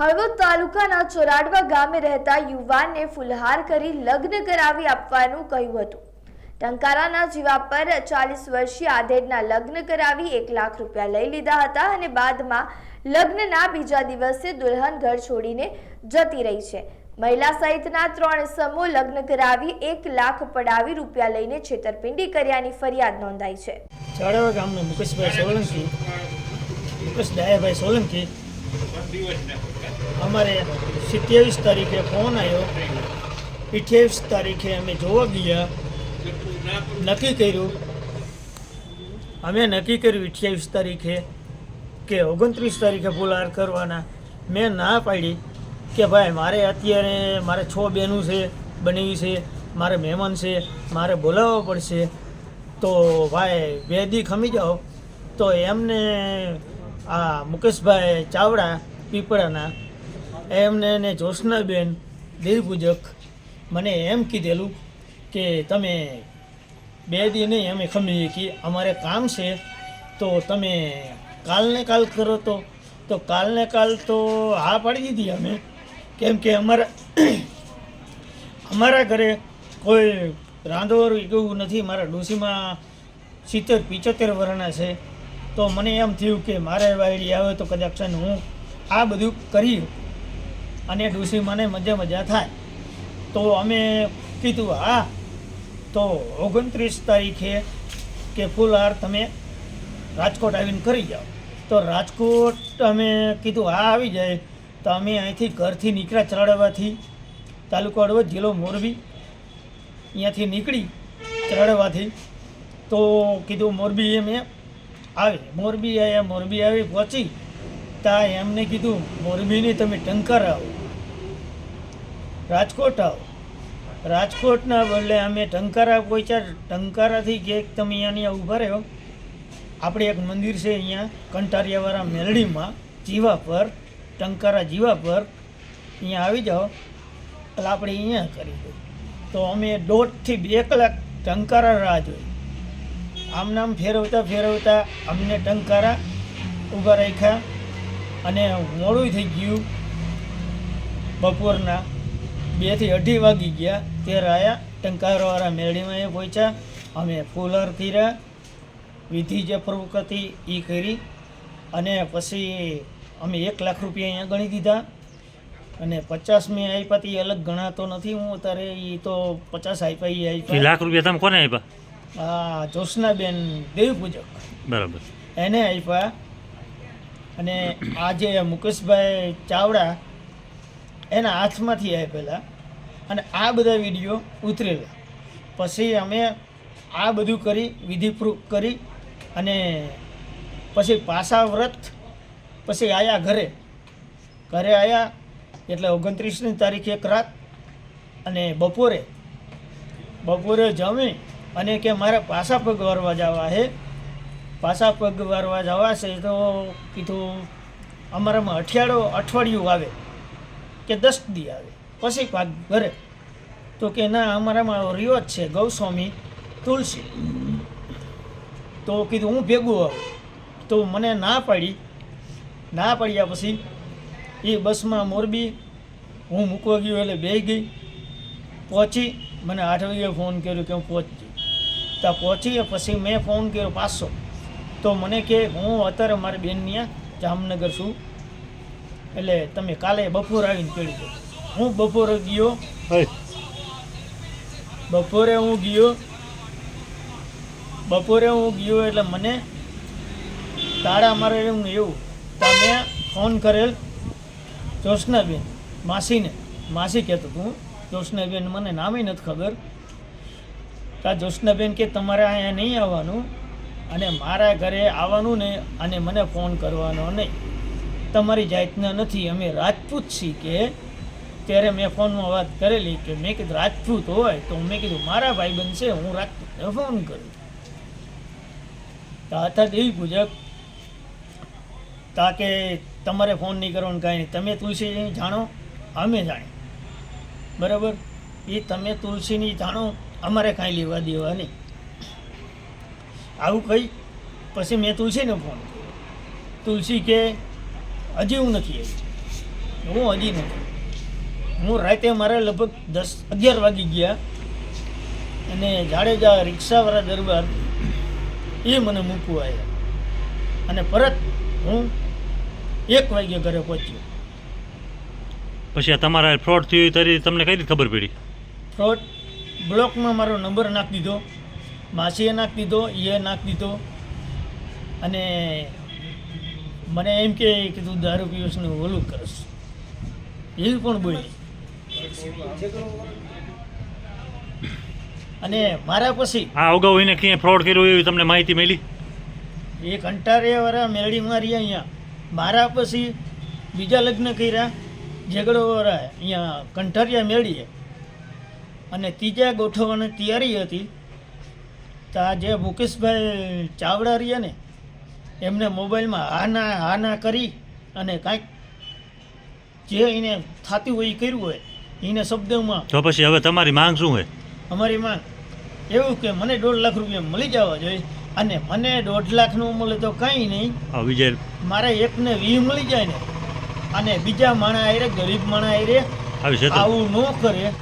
હળવદ તાલુકાના ચોરાડવા ગામે રહેતા યુવાનને ફુલહાર કરી લગ્ન કરાવી આપવાનું કહ્યું હતું. ટંકારાના જીવા પર ચાલીસ વર્ષીય આધેડના લગ્ન કરાવી એક લાખ રૂપિયા લઈ લીધા હતા અને બાદમાં લગ્નના બીજા દિવસે દુલ્હન ઘર છોડીને જતી રહી છે. મહિલા સહિતના ત્રણ સમૂહ લગ્ન કરાવી એક લાખ પડાવી રૂપિયા લઈને છેતરપિંડી કર્યાની ફરિયાદ નોંધાઈ છે. ચાળાવા ગામના મુકેશભાઈ સોલંકી મુકેશ ડાયાભાઈ સોલંકી અમારે સિત્યાવીસ તારીખે ફોન આવ્યો અઠ્યાવીસ તારીખે અમે જોવા ગયા. નક્કી કર્યું. અમે નક્કી કર્યું અઠ્યાવીસ તારીખે કે ઓગણત્રીસ તારીખે ફુલહાર કરવાના. મેં ના પાડી કે ભાઈ મારે અત્યારે મારે છ બહેનું છે, બનેવી છે, મારે મહેમાન છે, મારે બોલાવવા પડશે. તો ભાઈ વેદી ખમી જાઓ. તો એમને આ મુકેશભાઈ ચાવડા પીપળાના, એમને ને જ્યોત્સનાબેન દેવપૂજક મને એમ કીધેલું કે તમે બે દી નહીં અમે ખમી કે અમારે કામ છે, તો તમે કાલને કાલ કરો તો તો કાલને કાલ તો હા પાડી દીધી અમે. કેમ કે અમારા અમારા ઘરે કોઈ રાંધોરું એવું નથી, મારા ડોસીમાં સિત્તેર પિચોતેર વર્ષના છે. તો મને એમ થયું કે મારે આઈડિયા આવે તો કદાચ છે હું આ બધું કરી અને ડુસી મને મજા મજા થાય. તો અમે કીધું, હા. તો ઓગણત્રીસ તારીખે કે ફૂલ હાર તમે રાજકોટ આવીને કરી જાઓ. તો રાજકોટ અમે કીધું, હા, આવી જાય. તો અમે અહીંથી ઘરથી નીકળ્યા ચરાડવાથી. તાલુકો હળવદ જિલ્લો મોરબી. અહીંયાથી નીકળી ચરાડવાથી. તો કીધું, મોરબી એ એ આવે મોરબી આવ્યા મોરબી આવી પહોંચી. તા એમને કીધું, મોરબીની તમે ટંકાર આવો. રાજકોટ આવો. રાજકોટના બદલે અમે ટંકારા પહોંચ્યા ટંકારાથી કે તમે અહીંયા ઊભા રહ્યો આપણે એક મંદિર છે અહીંયા, કંટારિયાવાળા મેલડીમાં, જીવા પર, ટંકારા જીવા પર. અહીંયા આવી જાઓ. એટલે આપણે અહીંયા કરી દઉં તો અમે દોઢથી બે કલાક ટંકારા રાહ જોઈ. આમ નામ ફેરવતા ફેરવતા અમને ટંકારા ઊભા રાખ્યા અને મોડું થઈ ગયું. બપોરના બેથી અઢી વાગી ગયા. ત્યારે આવ્યા ટંકારાવાળા મેળીમાં એ પહોંચ્યા. અમે ફૂલર કર્યા. વિધિ જે પ્રમુખ હતી એ કરી અને પછી અમે એક લાખ રૂપિયા અહીંયા ગણી દીધા. અને પચાસ મેં આપ્યા તે અલગ ગણાતો નથી. હું અત્યારે એ તો પચાસ આપ્યા એ એ આપ્યા લાખ રૂપિયા તમે કોને આપ્યા? આ જ્યોત્સનાબેન દેવપૂજક બરાબર. એને આપ્યા અને આજે મુકેશભાઈ ચાવડા એના હાથમાંથી આપેલા અને આ બધા વીડિયો ઉતરેલા. પછી અમે આ બધું કરી વિધિપ્રૂફ કરી અને પછી પાછા વ્રત પછી આવ્યા ઘરે. ઘરે આવ્યા એટલે ઓગણત્રીસની તારીખે એક રાત અને બપોરે બપોરે જમી અને કે મારે પાછા પગ વારવા જવા છે પાછા પગ વારવા જવા છે તો કીધું, અમારામાં અઠિયાળો અઠવાડિયું આવે કે દસ દી આવે. પછી પાક ભરે. તો કે ના, અમારામાં રિવાજ છે, ગૌસ્વામી તુલસી. તો કીધું, હું ભેગું આવું. તો મને ના પાડી. ના પાડ્યા પછી એ બસમાં મોરબી હું મૂકવા ગયો એટલે બે ગઈ. પહોંચી, મને આઠ વાગે ફોન કર્યો કે હું પહોંચી ત્યાં પહોંચીએ પછી મેં ફોન કર્યો પાછો. તો મને કે હું અત્યારે મારી બેનની જામનગર છું. એટલે તમે કાલે બપોર આવીને પડી દો હું બપોરે ગયો. બપોરે હું ગયો. બપોરે હું ગયો એટલે મને તાળા મારે એવું એવું. તમે ફોન કરેલ જોશનાબેન માસીને. માસી કહેતો તું જોશનાબેન મને નામે નથી ખબર. તા જ્યોત્સનાબેન કે તમારે અહીંયા નહીં આવવાનું અને મારા ઘરે આવવાનું ને અને મને ફોન કરવાનો નહીં. તમારી જાતના નથી, અમે રાજપૂત છીએ કે ત્યારે મેં ફોનમાં વાત કરેલી કે મેં કીધું રાજપૂત હોય તો મેં કીધું મારા ભાઈબંધ છે, હું રાજપૂતને ફોન કરું. તા હતા દેવી પૂજક, તા કે તમારે ફોન નહીં કરવાનું કાંઈ નહીં. તમે તુલસી જાણો, અમે જાણીએ. બરાબર? એ તમે તુલસીની જાણો અમારે કાંઈ લેવા દેવા નહીં. આવું કહી પછી મેં તુલસીને ફોન કર્યો. તુલસી કે હજી હું નથી આવી. હું હજી નથી. હું રાતે મારે લગભગ દસ અગિયાર વાગી ગયા. અને જાડેજા રિક્ષાવાળા દરબાર એ મને મૂકવા આવ્યા. અને પરત હું એક વાગ્યે ઘરે પહોંચ્યો. પછી તમારા ફ્રોડ થયું તરી તમને કઈ રીતે ખબર પડી? ફ્રોડ બ્લોકમાં મારો નંબર નાખી દીધો માસીએ નાખી દીધો એ નાખી દીધો. અને મને એમ કે કે તું દારૂ પીવસ ને ઓલું કરશ એ પણ બોલી અને મારા પછી આ અગાઉ એને ક્યાંય ફ્રોડ કર્યો એવી તમને માહિતી મળી? એક અંટારિયાવાળા મેળી મારી અહીંયા. મારા પછી બીજા લગ્ન કર્યા ઝઘડોવાળા અહીંયા કંઠારિયા મેળીએ. અને ત્રીજા ગોઠવવાની તૈયારી હતી. તો આ જે મુકેશભાઈ ચાવડા રહ્યા ને એમને મોબાઈલમાં આના આના કરી અને કાંઈક જે એને થતી હોય એ કર્યું હોય એને શબ્દોમાં તો પછી હવે તમારી માંગ શું હોય? અમારી માંગ એવું કે મને દોઢ લાખ રૂપિયા મળી જવા જોઈએ અને મને દોઢ લાખનું મળે તો કંઈ નહીં. વિજય. મારે એકને વી મળી જાય ને અને બીજા માણા રહે ગરીબ માણા છે આવું ન કરે.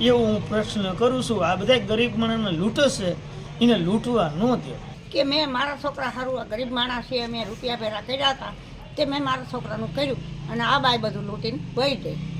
એવું હું પ્રશ્ન કરું છું. આ બધા ગરીબ માણાને લૂંટશે, એને લૂંટવા ન દે. કે મેં મારા છોકરા સારું, આ ગરીબ માણસ છે મેં રૂપિયા ભેરા કર્યા હતા, તે મેં મારા છોકરાનું કર્યું અને આ બાય બધું લૂંટીને વહી ગઈ.